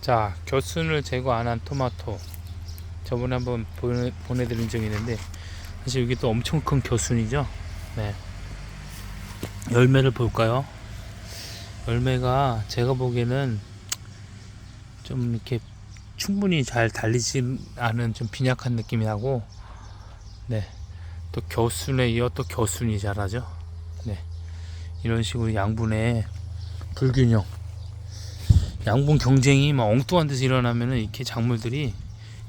자, 겨순을 제거 안 한 토마토. 저번에 한번 보내, 보내드린 적이 있는데, 사실 이게 또 엄청 큰 겨순이죠. 네. 열매를 볼까요? 열매가 제가 보기에는 좀 이렇게 충분히 잘 달리지 않은 좀 빈약한 느낌이 나고, 네. 또 겨순에 이어 또 겨순이 자라죠. 네. 이런 식으로 양분의 불균형. 양분 경쟁이 막 엉뚱한 데서 일어나면은 이렇게 작물들이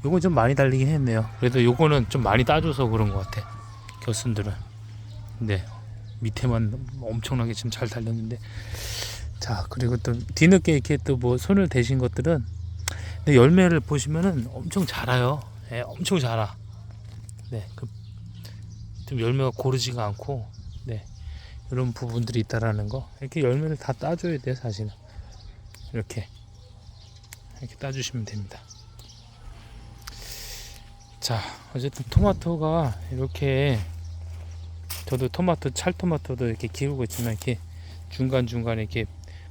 요건 좀 많이 달리긴 했네요. 그래도 요거는 좀 많이 따줘서 그런 것 같아. 겨순들은. 네. 밑에만 엄청나게 지금 잘 달렸는데. 자, 그리고 또 뒤늦게 이렇게 또 뭐 손을 대신 것들은 근데 열매를 보시면은 엄청 자라요. 예, 엄청 자라. 네. 그, 좀 열매가 고르지가 않고, 네. 이런 부분들이 있다라는 거. 이렇게 열매를 다 따줘야 돼요, 사실은. 이렇게 이렇게 따주시면 됩니다. 자, 어쨌든 토마토가 이렇게 저도 토마토 찰토마토도 이렇게 키우고 있지만 이렇게 중간 중간에 이렇게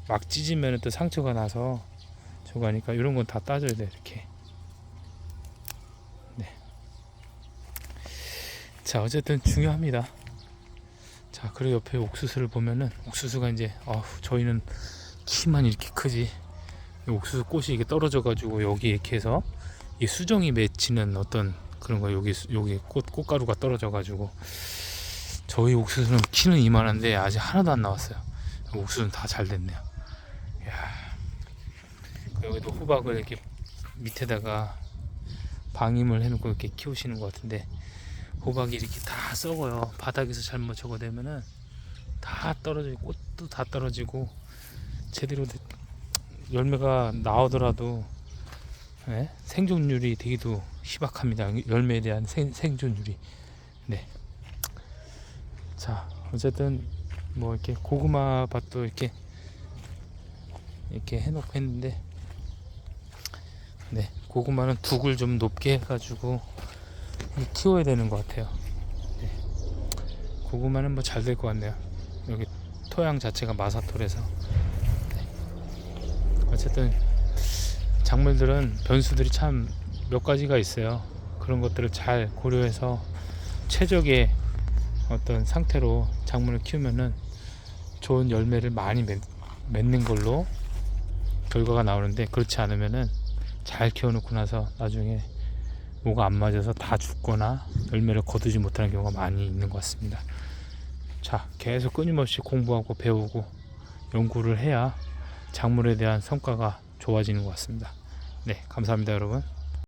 막 찢으면 또 상처가 나서 저거 하니까 이런 건 다 따줘야 돼 이렇게. 네. 자, 어쨌든 중요합니다. 자, 그리고 옆에 옥수수를 보면은 옥수수가 이제 어, 저희는 키만 이렇게 크지? 이 옥수수 꽃이 이게 떨어져 가지고 여기 이렇게 해서 이 수정이 맺히는 어떤 그런 거 여기 수- 여기 꽃 꽃가루가 떨어져 가지고 저희 옥수수는 키는 이만한데 아직 하나도 안 나왔어요. 옥수수는 다 잘 됐네요. 야. 여기도 호박을 이렇게 밑에다가 방임을 해놓고 이렇게 키우시는 것 같은데 호박이 이렇게 다 썩어요. 바닥에서 잘못 적어대면은 다 떨어지고 꽃도 다 떨어지고 제대로 된 열매가 나오더라도 예? 생존율이 되기도 희박합니다. 열매에 대한 생, 생존율이. 네. 자, 어쨌든 뭐 이렇게 고구마 밭도 이렇게 이렇게 해놓고 했는데 네, 고구마는 둑을 좀 높게 해가지고 키워야 되는 것 같아요. 네. 고구마는 뭐 잘 될 것 같네요. 여기 토양 자체가 마사토라서 어쨌든 작물들은 변수들이 참 몇 가지가 있어요. 그런 것들을 잘 고려해서 최적의 어떤 상태로 작물을 키우면은 좋은 열매를 많이 맺, 맺는 걸로 결과가 나오는데 그렇지 않으면은 잘 키워놓고 나서 나중에 뭐가 안 맞아서 다 죽거나 열매를 거두지 못하는 경우가 많이 있는 것 같습니다. 자, 계속 끊임없이 공부하고 배우고 연구를 해야 작물에 대한 성과가 좋아지는 것 같습니다. 네, 감사합니다, 여러분.